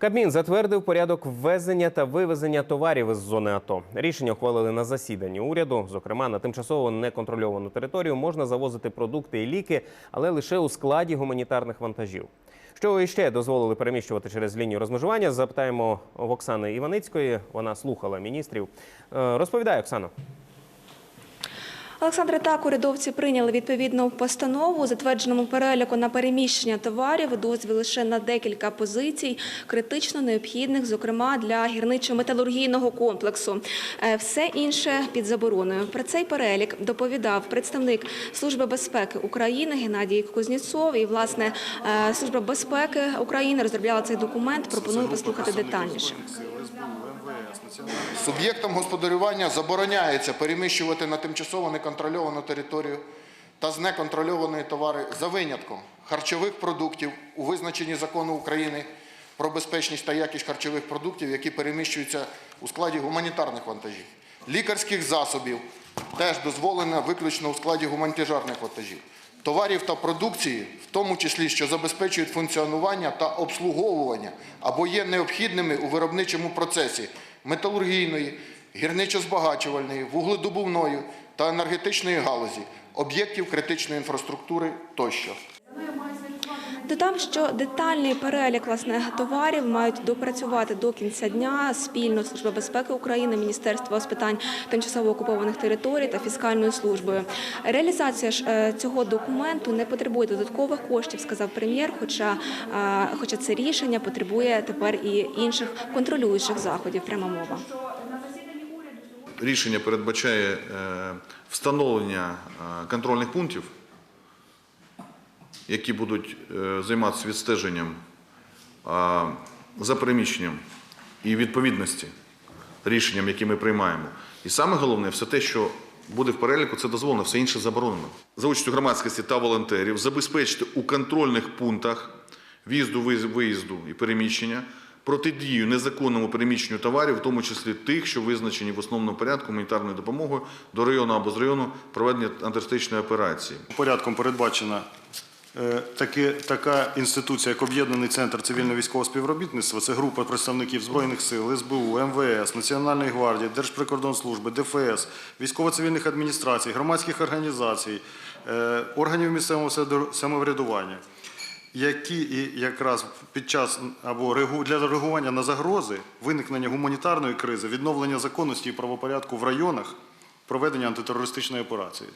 Кабмін затвердив порядок ввезення та вивезення товарів із зони АТО. Рішення ухвалили на засіданні уряду. Зокрема, на тимчасово неконтрольовану територію можна завозити продукти і ліки, але лише у складі гуманітарних вантажів. Що іще дозволили переміщувати через лінію розмежування? Запитаємо в Оксани Іваницької. Вона слухала міністрів. Е, Розповідає Оксано. Олександре, так, урядовці прийняли відповідну постанову. Затвердженому переліку на переміщення товарів дозвіл лише на декілька позицій, критично необхідних, зокрема для гірничо-металургійного комплексу. Е, Все інше під забороною. Про цей перелік доповідав представник Служби безпеки України Геннадій Кузнєцов. І, власне, е, Служба безпеки України розробляла цей документ. Пропоную послухати детальніше. Суб'єктам господарювання забороняється переміщувати на тимчасово неконтрольовану територію та з неконтрольованої товари за винятком харчових продуктів у визначенні закону України про безпечність та якість харчових продуктів, які переміщуються у складі гуманітарних вантажів, лікарських засобів теж дозволена виключно у складі гуманітарних вантажів, товарів та продукції, в тому числі, що забезпечують функціонування та обслуговування або є необхідними у виробничому процесі металургійної, гірничо-збагачувальної, вугледобувної та енергетичної галузі, об'єктів критичної інфраструктури тощо. Додам, що детальний перелік власне товарів мають допрацювати до кінця дня спільно Служба безпеки України, Міністерство з питань тимчасово окупованих територій та фіскальною службою. Реалізація ж е, цього документу не потребує додаткових коштів, сказав прем'єр. Хоча, е, хоча це рішення потребує тепер і інших контролюючих заходів. Пряма мова. Рішення передбачає е, встановлення контрольних пунктів, які будуть е, займатися відстеженням за переміщенням і відповідності рішенням, які ми приймаємо. І саме головне, все те, що буде в переліку, це дозволено, все інше заборонено. За участю громадськості та волонтерів забезпечити у контрольних пунктах в'їзду, виїзду і переміщення протидію незаконному переміщенню товарів, в тому числі тих, що визначені в основному порядку гуманітарною допомогою до району або з району проведення антитерористичної операції. Порядком передбачена таки, така інституція, як Об'єднаний центр цивільно-військового співробітництва. Це група представників Збройних сил, СБУ, МВС, Національної гвардії, Держприкордонслужби, ДФС, військово-цивільних адміністрацій, громадських організацій, е, органів місцевого самоврядування. Які і якраз під час або для реагування на загрози, виникнення гуманітарної кризи, відновлення законності і правопорядку в районах, проведення антитерористичної операції.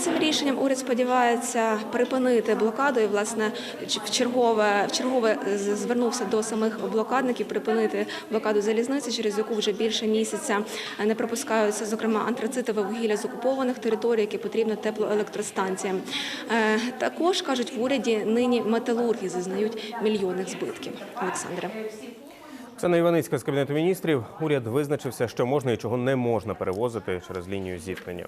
Цим рішенням уряд сподівається припинити блокаду. І власне в чергове в чергове звернувся до самих блокадників припинити блокаду залізниці, через яку вже більше місяця не пропускаються, зокрема антрацитове вугілля з окупованих територій, які потрібно теплоелектростанціям. Е, Також кажуть в уряді нині металурги зазнають мільйонних збитків. Олександре. Оксана Іваницька з Кабінету міністрів. Уряд визначився, що можна і чого не можна перевозити через лінію зіткнення.